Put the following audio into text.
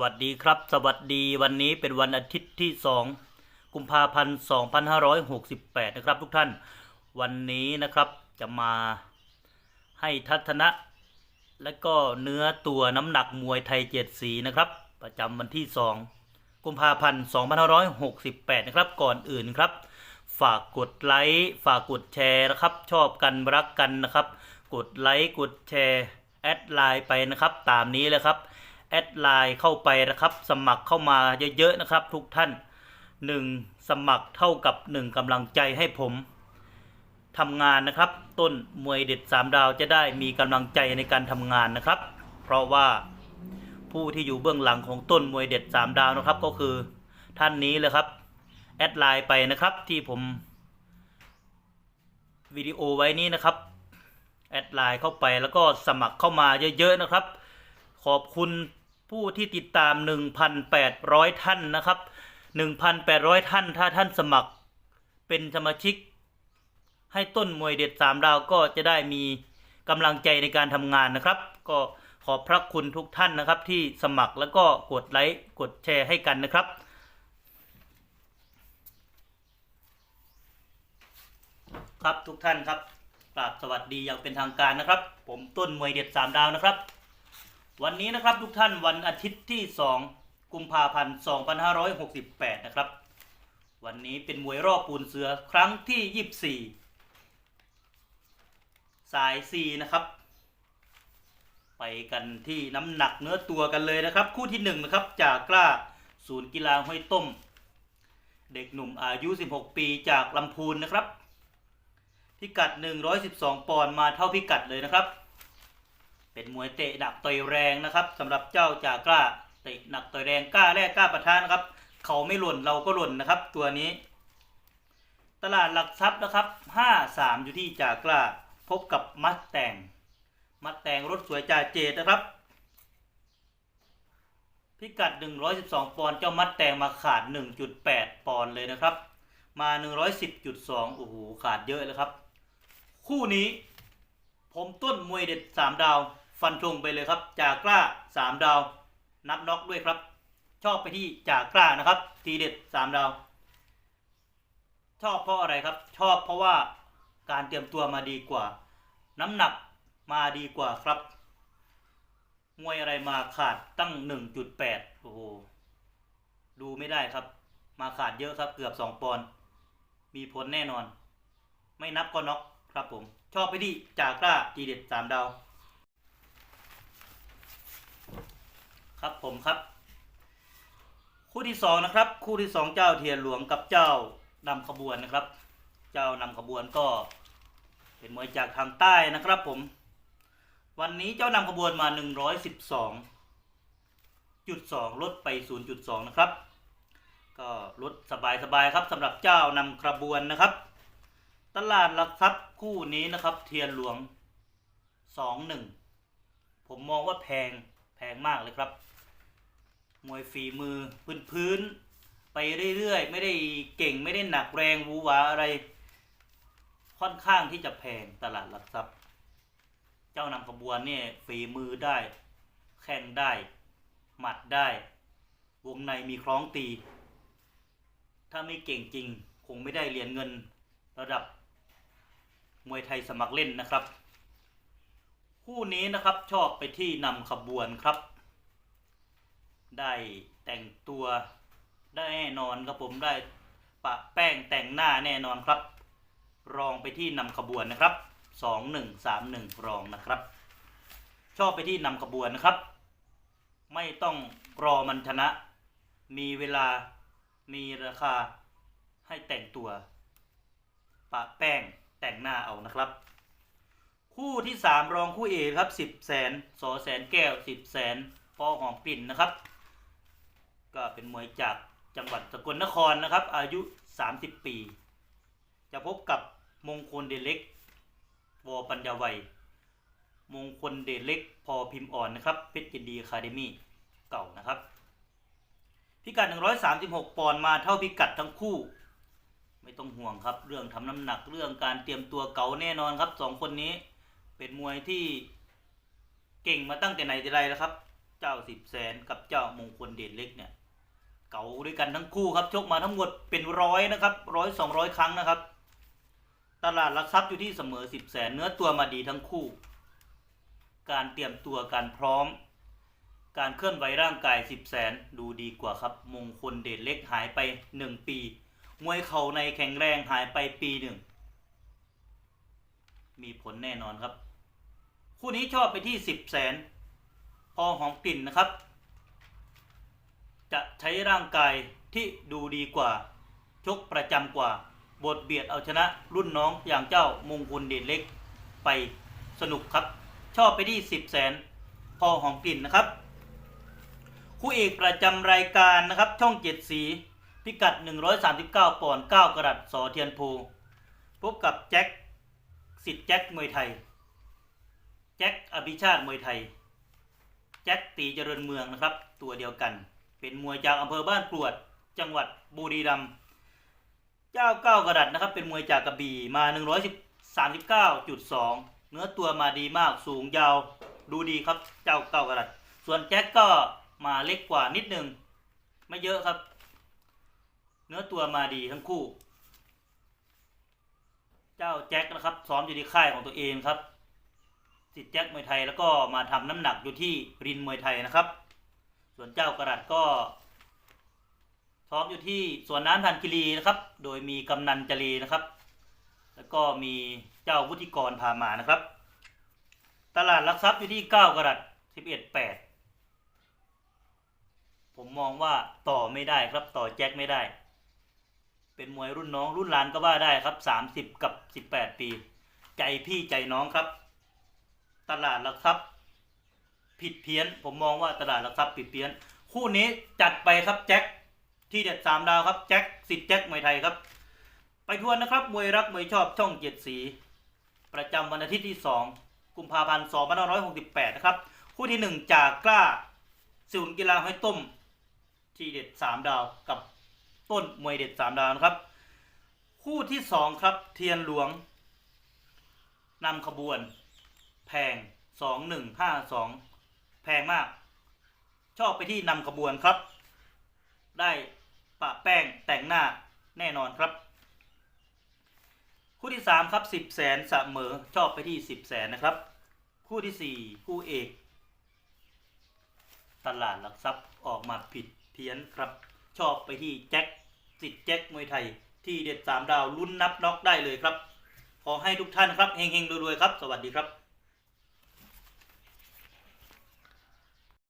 วัสดีครับ สวัสดีวันนี้เป็นวันอาทิตย์ที่ 2 กุมภาพันธ์ 2568 นะครับทุกท่าน วันนี้นะครับจะมาให้ทัศนะ และก็เนื้อตัวน้ำหนักมวยไทยเจ็ดสีนะครับ ประจำวันที่ 2 กุมภาพันธ์ 2568 นะครับ ก่อนอื่นครับ ฝากกดไลค์ ฝากกดแชร์นะครับ ชอบกันรักกันนะครับ กดไลค์ กดแชร์ แอดไลน์ไปนะครับ ตามนี้เลยครับ แอดไลน์เข้าไปนะครับ สมัครเข้ามาเยอะๆนะครับ ทุกท่าน 1. สมัครเท่ากับ 1กำลังใจให้ผมทำงานนะครับ ต้นมวยเด็ด 3 ดาวจะได้มีกำลังใจในการทำงานนะครับ เพราะว่าผู้ที่อยู่เบื้องหลังของต้นมวยเด็ด 3 ดาวนะครับ ก็คือท่านนี้เลยครับ แอดไลน์ไปนะครับที่ผมวิดีโอไว้นี้นะครับ แอดไลน์เข้าไปแล้วก็สมัครเข้ามาเยอะๆนะครับ ขอบคุณ ผู้ที่ติดตาม 1,800 ท่านนะครับ 1,800 ท่านถ้าท่านสมัครเป็นสมาชิก ให้ต้นมวยเด็ด 3 ดาวก็จะได้มีกำลังใจในการทำงานนะครับ ก็ขอบพระคุณทุกท่านนะครับ ที่สมัครแล้วก็กดไลค์กดแชร์ให้กันนะครับครับทุกท่านครับกราบสวัสดีอย่างเป็นทางการนะครับ ผมต้นมวยเด็ด3ดาวนะครับ วันนี้นะครับทุกท่านวันอาทิตย์ที่ 2 กุมภาพันธ์ 2568 นะครับ วันนี้เป็นมวยรอบปูนเสือครั้งที่ 24 สาย 4 นะครับ ไปกันที่น้ำหนักเนื้อตัวกันเลยนะครับ คู่ที่ 1 นะครับ จากกล้าศูนย์กีฬาห้วยต้ม เด็กหนุ่มอายุ 16 ปีจากลำพูนนะครับ พิกัด 112 ปอนด์มาเท่าพิกัดเลยนะครับ เป็นมวยเตะหนักต่อยแรงนะครับสำหรับเจ้าจากล้าเตะหนักต่อยแรงกล้าแรกกล้าประทานนะครับ เขาไม่หล่นเราก็หล่นนะครับ ตัวนี้ ตลาดหลักทรัพย์นะครับ53อยู่ที่จากกล้าพบกับมัดแต่ง มัดแต่งรถสวยจ่าเจดนะครับพิกัด 112 ปอนด์ เจ้ามัดแต่งมาขาด 1.8 ปอนด์เลยนะครับ มา 110.2 โอ้โห ขาดเยอะเลยครับ คู่นี้ ผมต้นมวยเด็ด 3 ดาว ฟันธงไปเลยครับ จากกล้า 3 ดาว นับน็อกด้วยครับ ชอบไปที่จากกล้านะครับ ทีเด็ด 3 ดาว ชอบเพราะอะไรครับ ชอบเพราะว่าการเตรียมตัวมาดีกว่า น้ำหนักมาดีกว่าครับมวยอะไรมาขาดตั้ง 1.8 โอ้โห ดูไม่ได้ครับ มาขาดเยอะครับเกือบ 2 ปอนด์ มีผลแน่นอน ไม่นับก็น็อกครับผม ชอบไปที่จากกล้าทีเด็ด 3 ดาว ครับผมครับ คู่ที่สองนะครับ คู่ที่สองเจ้าเทียนหลวงกับเจ้านำขบวนนะครับ เจ้านำขบวนก็เป็นมวยจากทางใต้นะครับ ผม วันนี้เจ้านำขบวนมา 112.2 ลดไป 0.2 นะครับ ก็ลดสบายๆครับสำหรับเจ้านำขบวนนะครับ ตลาดหลักทรัพย์คู่นี้นะครับ เทียนหลวง 2-1 ผมมองว่าแพง พงมากเลยครับ มวยฝีมือพื้นพื้นไปเรื่อยๆ ไม่ได้เก่งไม่ได้หนักแรงวูหวาอะไร ค่อนข้างที่จะแพงตลาดหลักทรัพย์ เจ้านำขบวนเนี่ยฝีมือได้ แข้งได้ หมัดได้ วงในมีคล้องตี ถ้าไม่เก่งจริง คงไม่ได้เหรียญเงินระดับมวยไทยสมัครเล่นนะครับ คู่นี้นะครับชอบไปที่นำขบวนครับ ได้แต่งตัวได้แน่นอนครับผมได้ปะแป้งแต่งหน้าแน่นอนครับ รองไปที่นำขบวนนะครับสองหนึ่งสามหนึ่งรองนะครับ ชอบไปที่นำขบวนนะครับ ไม่ต้องรอมันชนะ มีเวลามีราคาให้แต่งตัว ปะแป้งแต่งหน้าเอานะครับ คู่ที่สามรองคู่เอกครับสิบแสนสอแสนแก้วสิบแสนปอหอมกลิ่นนะครับ ก็เป็นมวยจากจังหวัดสกลนครนะครับ อายุ 30 ปี จะพบกับมงคลเดชเล็กวอปัญญาวัย มงคลเดชเล็กพอพิมพ์อ่อนนะครับเพชรยินดีคาเดมี่เก่านะครับ พิกัด 136 ปอนด์มาเท่าพิกัดทั้งคู่ ไม่ต้องห่วงครับ เรื่องทำน้ำหนักเรื่องการเตรียมตัวเก่าแน่นอนครับสองคนนี้ เป็นมวยที่เก่งมาตั้งแต่ไหนแต่ไรแล้วครับ เจ้าสิบแสนกับเจ้ามงคลเดชเล็กเนี่ย เก่าด้วยกันทั้งคู่ครับชกมาทั้งหมดเป็นร้อยนะครับร้อยสองร้อยครั้งนะครับ ตลาดหลักทรัพย์อยู่ที่เสมอสิบแสนเนื้อตัวมาดีทั้งคู่ การเตรียมตัวการพร้อม การเคลื่อนไหวร่างกายสิบแสนดูดีกว่าครับ มงคลเดชเล็กหายไปหนึ่งปี มวยเข่าในแข็งแรงหายไปปีหนึ่งมีผลแน่นอนครับ คู่นี้ชอบไปที่สิบแสน พอหอมกลิ่นนะครับ จะใช้ร่างกายที่ดูดีกว่า ชกประจำกว่า บทเบียดเอาชนะรุ่นน้องอย่างเจ้ามงคลเดชเล็กไปสนุกครับ ชอบไปที่สิบแสน พอหอมกลิ่นนะครับ คู่เอกประจำรายการนะครับ ช่องเจ็ดสี พิกัด 139ปอนด์9กรัตสอเทียนโพพบกับแจ็คสิทธิ์แจ็คมวยไทย แจ็คอภิชาติมวยไทย แจ็คตีเจริญเมืองนะครับ ตัวเดียวกัน เป็นมวยจากอำเภอบ้านกรวด จังหวัดบุรีรัมย์เจ้าเก้ากระดัดนะครับ เป็นมวยจากกระบี่มา139.2 เนื้อตัวมาดีมากสูงยาวดูดีครับ เจ้าเก้ากระดัด ส่วนแจ็คก็มาเล็กกว่านิดนึง ไม่เยอะครับ เนื้อตัวมาดีทั้งคู่ เจ้าแจ็คนะครับซ้อมอยู่ที่ค่ายของตัวเองครับ สิทธิ์แจ็คมวยไทยแล้วก็มาทำน้ำหนักอยู่ที่รินมวยไทยนะครับ ส่วนเจ้ากระดัดก็ซ้อมอยู่ที่สวนน้ำทันกิรีนะครับ โดยมีกำนันจรีนะครับ แล้วก็มีเจ้าวุฒิกรพามานะครับ ตลาดหลักทรัพย์อยู่ที่เก้ากระดัดสิบเอ็ดแปดผมมองว่าต่อไม่ได้ครับต่อแจ็คไม่ได้ เป็นมวยรุ่นน้องรุ่นหลานก็ว่าได้ครับสามสิบกับสิบแปดปี ใจพี่ใจน้องครับ ตลาดหลักทรัพย์ ผิดเพี้ยน ผมมองว่าตลาดหลักทรัพย์ผิดเพี้ยน คู่นี้จัดไปครับแจ็คที่เด็ดสามดาวครับแจ็คสิทธิ์แจ็คมวยไทยครับ ไปทวนนะครับมวยรักมวยชอบช่องเจ็ดสี ประจำวันอาทิตย์ที่สองกุมภาพันธ์สองพันห้าร้อยหกสิบแปดนะครับ คู่ที่หนึ่งจากกล้าศูนย์กีฬาห้อยต้ม ที่เด็ดสามดาวกับต้นมวยเด็ดสามดาวนะครับ คู่ที่สองครับเทียนหลวงนำขบวน แพงสองหนึ่งห้าสองแพงมาก ชอบไปที่นำขบวนครับ ได้ปะแป้งแต่งหน้าแน่นอนครับ คู่ที่สามครับสิบแสนเสมอชอบไปที่สิบแสนนะครับ คู่ที่สี่คู่เอก ตลาดหลักทรัพย์ออกมาผิดเพี้ยนครับ ชอบไปที่แจ็คสิทธิ์แจ็คมวยไทยที่เด็ดสามดาวลุ้นนับน็อกได้เลยครับ ขอให้ทุกท่านครับเฮงๆรวยๆครับ สวัสดีครับ